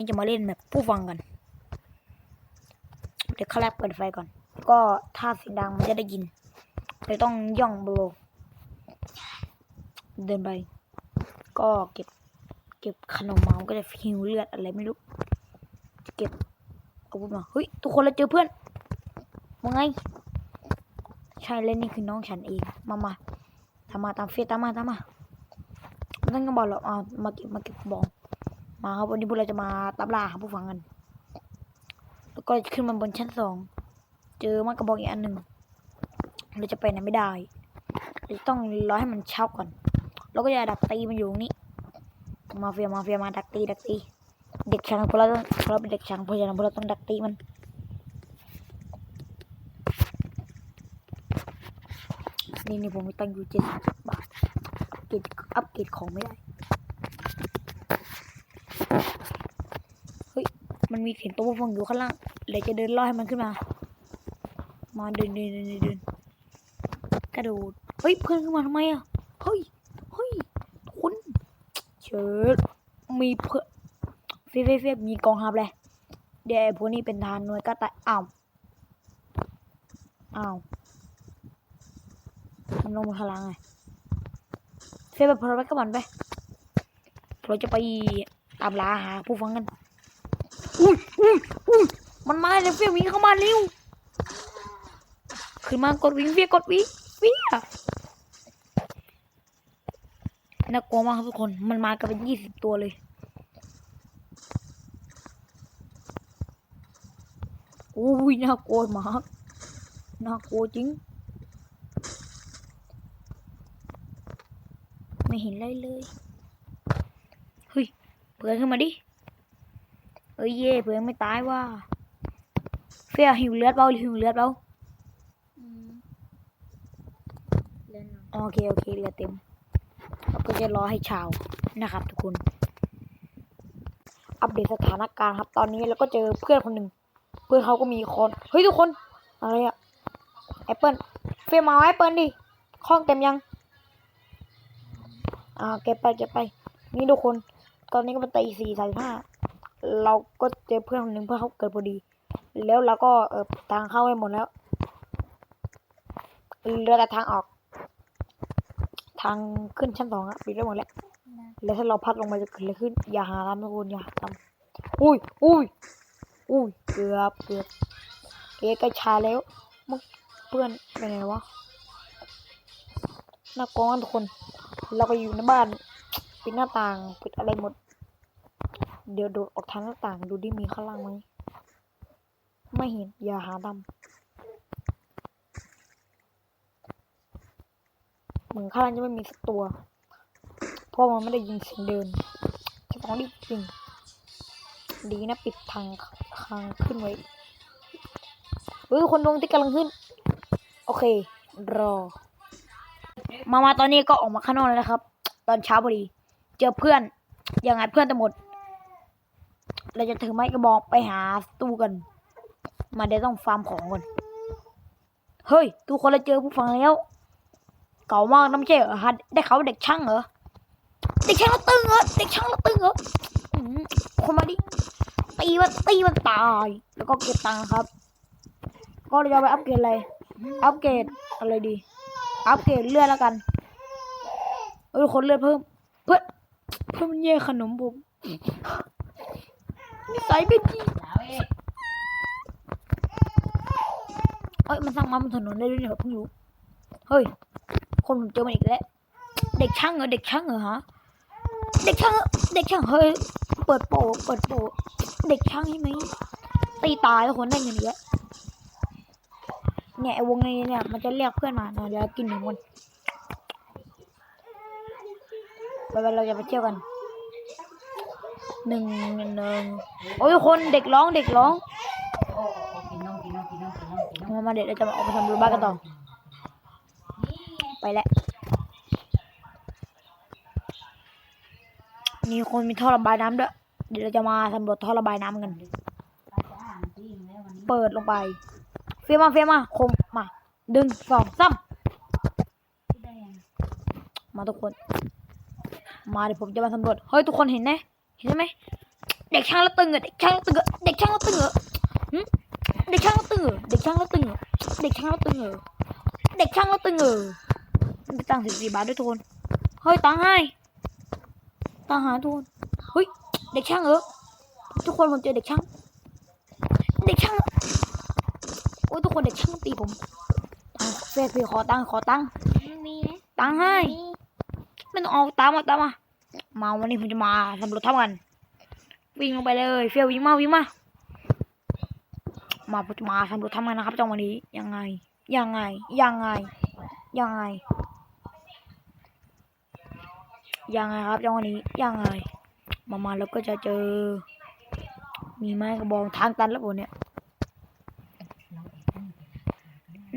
ี่จะมาเล่นแบบผู้ฟังกัน เดี๋ยวข้าแรกเปิดไฟก่อน ก็ถ้าเสียงดังมันจะได้ยินเลยต้องย่องเบาๆเดินไป ก็เก็บ เก็บขนมเมาก็จะหิวเลือดอะไรไม่รู้ เก็บอาวุธมาเฮ้ยทุกคนเราเจอเพื่อนว่าไง ใช่เลยนี่คือน้องฉันเอง มามาตามมาตามเฟซตามมาตามมาไม่ต้องบอกหรอกเอามาเก็บมาเก็บกระบอก มาครับวันนี้พวกเราจะมาตามล่าหาผู้ฟังกัน แล้วก็ขึ้นมาบนชั้นสอง เจอมากระบอกอีกอันหนึ่งเราจะไปไหนไม่ได้เราจะต้องรอให้มันเช้าก่อน แล้วก็จะดักตีมันอยู่ตรงนี้ มาเฟียมาเฟียมาดักตีดักตี เด็กช่างพวกเราต้องเราเป็นเด็กช่างเพราะฉะนั้นพวกเราต้องดักตีมัน นี่นี่ผมมีตังค์อยู่เจ็ดสิบบาทเกรดอัพเกรดของไม่ได้ เฮ้ย มันมีเสียงตัวฟังอยู่ข้างล่างเลยจะเดินล่อให้มันขึ้นมา มาเดินเดินเดินเดินกระโดด เฮ้ย เพื่อนขึ้นมาทำไมอะ เฮ้ย เฮ้ย คุณเชิดมีเพื่อนเฟียเฟียเฟียมีกองทัพเลยเดี๋ยวไอ้พวกนี้เป็นทานหน่วยก็ตายอ้าว อ้าว มันลงมาข้างล่างไงเฟียไปพลไปกับมันไปเราจะไป ตามลาหาผู้ฟังกัน อุ้ยอุ้ยอุ้ยมันมาแล้วเฟี้ยววิ่งเข้ามาเร็ว ขึ้นมากดวิ่งเฟี้ยกดวิ่งเฟียน่ากลัวมากครับทุกคน มันมากันเป็นยี่สิบตัวเลยอุ้ยน่ากลัวมาก น่ากลัวจริง ไม่เห็นอะไรเลยเฮ้ยเปิดขึ้นมาดิ เอ้ยเย่เพื่อนไม่ตายว่าเฟียหิวเลือดเปล่าหิวเลือดเปล่าอืมเล่นหน่อยโอเคโอเคเรือเต็มเราก็จะรอให้เช้านะครับ ทุกคน อัปเดตสถานการณ์ครับ ตอนนี้เราก็เจอเพื่อนคนหนึ่งเพื่อนเขาก็มีคนเฮ้ยทุกคน อะไรอะแอปเปิลเฟียมาเอาแอปเปิลดิข้องเต็มยังอ่าเก็บไปเก็บไป นี่ทุกคน ตอนนี้ก็เป็นตีสี่สามห้าเราก็เจอเพื่อนคนหนึ่งเพื่อนเขาเกิดพอดี แล้วเราก็เออทางเข้าให้หมดแล้วเหลือแต่ทางออก ทางขึ้นชั้นสองอะปิดได้หมดแล้วนะแล้วถ้าเราพัดลงไปจะเกิดอะไรขึ้น อย่าหาทำทุกคนอย่าทำอุ้ยอุ้ยอุ้ยเกือบเกือบเอะกล้ชาแล้วมึงเพื่อนไปไหนวะน่ากลัวมากทุกคน เราก็อยู่ในบ้าน ปิดหน้าต่าง ปิดอะไรหมด เดี๋ยวโดดออกทางหน้าต่างดูดิมีข้างล่างไหม ไม่เห็น อย่าหาทำเหมือนข้างล่างจะไม่มีสักตัว เพราะมันไม่ได้ยินเสียงเดินจะต้องรีบจริงดีนะปิดทางทางขึ้นไว้เฮ้ยคนดวงที่กำลังขึ้น โอเค รอ มามาตอนนี้ก็ออกมาข้างนอกแล้วนะครับ ตอนเช้าพอดี เจอเพื่อนยังไงเพื่อนจะหมด เราจะถือไม้กระบอกไปหาตู้กัน มาเดี๋ยวต้องฟาร์มของก่อน เฮ้ยทุกคนเราเจอผู้ฟังแล้ว เก่ามากน้ำเจ๊เหรอฮะได้เขาเด็กช่างเหรอ เด็กช่างเราตึงเหรอ เด็กช่างเราตึงเหรอคนมาดิ ตีมันตีมันตาย แล้วก็เก็บตังค์ครับ ก็เราจะไปอัปเกรดอะไร อัปเกรดอะไรดี อัปเกรดเลือดแล้วกัน เออคนเลือดเพิ่ม เพื่อเพื่มันแย่ขนมผม นิสัยไม่ดีแล้วเอ๊ะเอ้ยมันสร้างมาบนถนนได้ด้วยเนี่ยเพิ่งรู้เฮ้ย คนผมเจอมันอีกแล้ว เด็กช่างเหรอเด็กช่างเหรอฮะเด็กช่างเหรอเด็กช่างเฮ้ยเปิดโปะเปิดโปะเด็กช่างใช่ไหมตีตายแล้วคนได้เงินเยอะเนี่ยไอ้วงในเนี่ยมันจะเรียกเพื่อนมาเดี๋ยวกินหนึ่งคนไปไปเราจะไปเที่ยวกัน หนึ่งหนึ่งหนึ่งโอ้ยคนเด็กร้องเด็กร้องมามาเด็กเราจะมาออกไปทำรูบ้านกันต่อ ไปแล้วมีคนมีท่อระบายน้ำด้วย เดี๋ยวเราจะมาสำรวจท่อระบายน้ำกันเราจะอ่านเปิดลงไป เฟียมาเฟียมาคมมาดึงสองซ้ำมาทุกคน มาเดี๋ยวผมจะมาสำรวจ เฮ้ย ทุกคนเห็นไหม เห็นไหมเด็กช่างแล้วตึงเหรอเด็กช่างแล้วตึงเหรอเด็กช่างแล้วตึงเหรอหึเด็กช่างแล้วตึงเหรอเด็กช่างแล้วตึงเหรอเด็กช่างแล้วตึงเหรอเด็กช่างแล้วตึงเหรอมีตังค์สิบสี่บาทด้วยทุกคนเฮ้ยตังค์ให้ตังค์หาทุกคนเฮ้ยเด็กช่างเหรอทุกคนผมเจอเด็กช่างเด็กช่างโอ้ยทุกคนเด็กช่างตีผมตังค์เฟซพี่ขอตังค์ขอตังค์มีนะตังค์ให้ไม่ต้องเอาตามมาตามมา มาวันนี้ผมจะมาสำรวจถ้ำกัน วิ่งลงไปเลยเฟียววิ่งมาวิ่งมา มาผมจะมาสำรวจถ้ำกันนะครับจังวะนี้ยังไง ยังไง ยังไง ยังไง ยังไงครับจังวะนี้ยังไง มามาแล้วก็จะเจอ มีไม้กระบองทางตันแล้วผมเนี่ย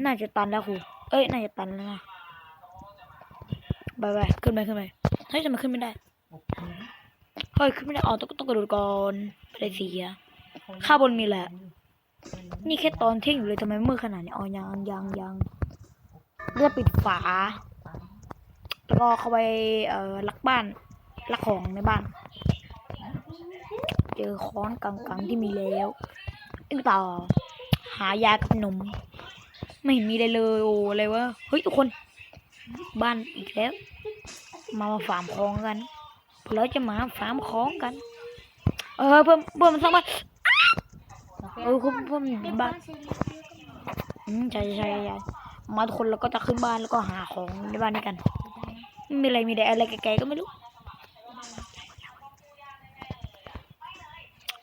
น่าจะตันแล้วครูเอ้ย น่าจะตันแล้วนะไปไปขึ้นไปขึ้นไปเฮ้ยทำไมขึ้นไม่ได้ เฮ้ยขึ้นไม่ได้อ๋อต้องต้องกระโดดก่อนไปได้เสียข้างบนมีแหละ นี่แค่ตอนเที่ยงอยู่เลยทำไมมืดขนาดนี้อ๋อยังยังยังเลือกปิดฝาแล้วก็เข้าไปเอ่อลักบ้านลักของในบ้าน เจอค้อนกังๆที่มีแล้วอีกต่อ หายากับนมไม่เห็นมีอะไรเลยโอ้อะไรวะเฮ้ยทุกคน บ้านอีกแล้ว มามาฟาร์มของกัน เราจะมาฟาร์มของกัน เออเพิ่มเพิ่มมันสร้างบ้านเออเพิ่มเพิ่มบ้านอืมใช่ใช่ใช่ใช่มาทุกคนเราก็จะขึ้นบ้านแล้วก็หาของในบ้านนี้กันไม่มีอะไรมีแต่อะไรแก่ๆก็ไม่รู้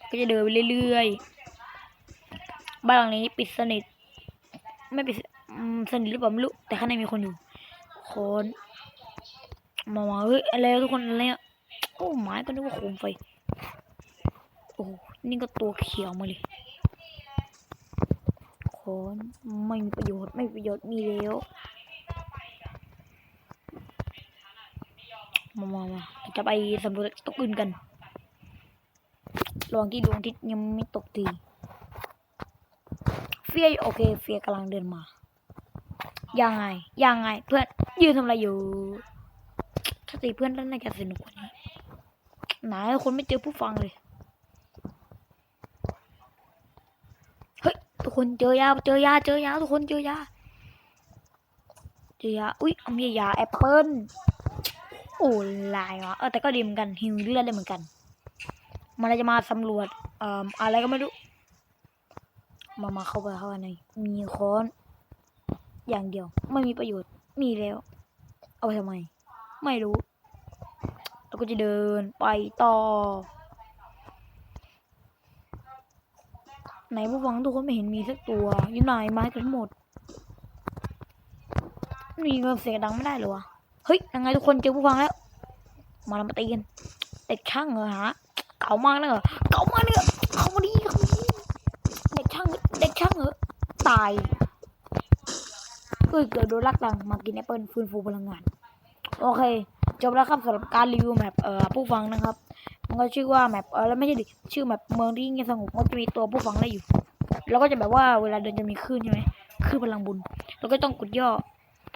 ก็จะเดินไปเรื่อยๆ บ้านหลังนี้ปิดสนิท ไม่ปิดสอืมสนิทหรือเปล่าไม่รู้ แต่ข้างในมีคนอยู่ คนมามาเฮ้ยอะไรอะทุกคนอะไรอะโอ้ไม้ก็นึกว่าโคมไฟ โอ้นี่ก็ตัวเขียวมาเลยคนไม่มีประโยชน์ไม่มีประโยชน์มีแล้วมามามาเราจะไปสำรวจตกอื่นกันระหว่างที่ดวงอาทิตย์ยังไม่ตกทีเฟียโอเคเฟียกำลังเดินมายังไงยังไงเพื่อนยืนทำอะไรอยู่ถ้าตีเพื่อนแล้วน่าจะสนุกกว่านี้ ไหนคนไม่เจอผู้ฟังเลย เฮ้ย ทุกคนเจอยา เจอยา เจอยา ทุกคนเจอยา เจอยา อุ้ยเอามียาแอปเปิ้ลโอ้ลายวะเออแต่ก็ดีเหมือนกันหิวเลือดได้เหมือนกัน มันจะมาสำรวจเอ่ออะไรก็ไม่รู้ มามาเข้าไปเข้าไปในมีค้อน อย่างเดียว ไม่มีประโยชน์มีแล้ว เอาไปทำไม ไม่รู้ ก็จะเดินไปต่อ ไหนผู้ฟังทุกคนไม่เห็นมีสักตัว อยู่ไหนไม้กันหมด มีเงินเสียงดังไม่ได้เหรอวะ เฮ้ยยังไงทุกคนเจอผู้ฟังแล้ว มาเรามาตีกันเด็กช่างเหรอฮะ เก่ามากนะเหรอเก่ามากเลยเหรอเขามาดีเขามาดีเด็กช่างเด็กช่างเหรอตายเอ้ยเกิดโดนลักตังมากินแอปเปิลฟื้นฟูพลังงาน โอเค จบแล้วครับสำหรับการรีวิวแมปเอ่อผู้ฟังนะครับ มันก็ชื่อว่าแมปเออแล้วไม่ใช่ดิชื่อแมปเมืองที่เงียบสงบมันจะมีตัวผู้ฟังได้อยู่ แล้วก็จะแบบว่าเวลาเดินจะมีคลื่นใช่ไหมคลื่นพลังบุญ แล้วก็ต้องกดย่อ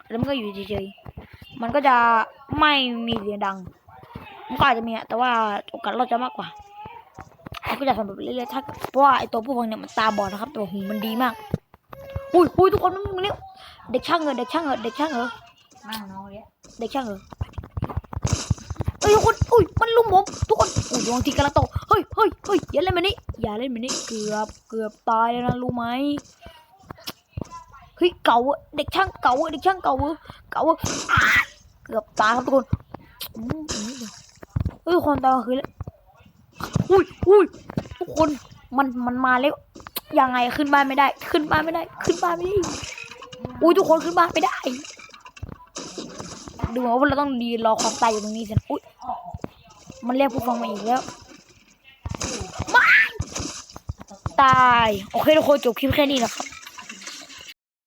แล้วมันก็อยู่เฉยๆมันก็จะไม่มีเสียงดัง มันก็อาจจะมีอะแต่ว่าโอกาสรอดจะมากกว่ามันก็จะสำรวจเรื่อยๆถ้าเพราะว่าไอตัวผู้ฟังเนี่ยมันตาบอดนะครับแต่ว่าหูมันดีมากอุ้ยอุ้ยทุกคนมันมันเนี่ยเด็กช่างเหรอเด็กช่างเหรอเด็กช่างเหรอมั่งน้อยเนี่ยเด็กช่างเหรอ เอ้ยทุกคนอุ้ยมันลุมผมทุกคนอุ้ยดวงทีกำลังตกเฮ้ยเฮ้ยเฮ้ยอย่าเล่นแบบนี้อย่าเล่นแบบนี้เกือบเกือบตายแล้วนะรู้ไหมเฮ้ยเก่าเด็กช่างเก่าเด็กช่างเก่าอะเก่าเกือบตายครับทุกคนเฮ้ยทุกคนตอนกลางคืนแล้วอุ้ยอุ้ยทุกคนมันมันมาแล้วยังไงขึ้นบ้านไม่ได้ ขึ้นบ้านไม่ได้ ขึ้นบ้านไม่ได้อุ้ยทุกคนขึ้นบ้านไม่ได้ดูเหมือนว่าเราต้องดีรอความตายอยู่ตรงนี้สินะอุ้ย มันเรียกผู้ฟังมาอีกแล้วไม่ตาย โอเคทุกคนจบคลิปแค่นี้นะครับ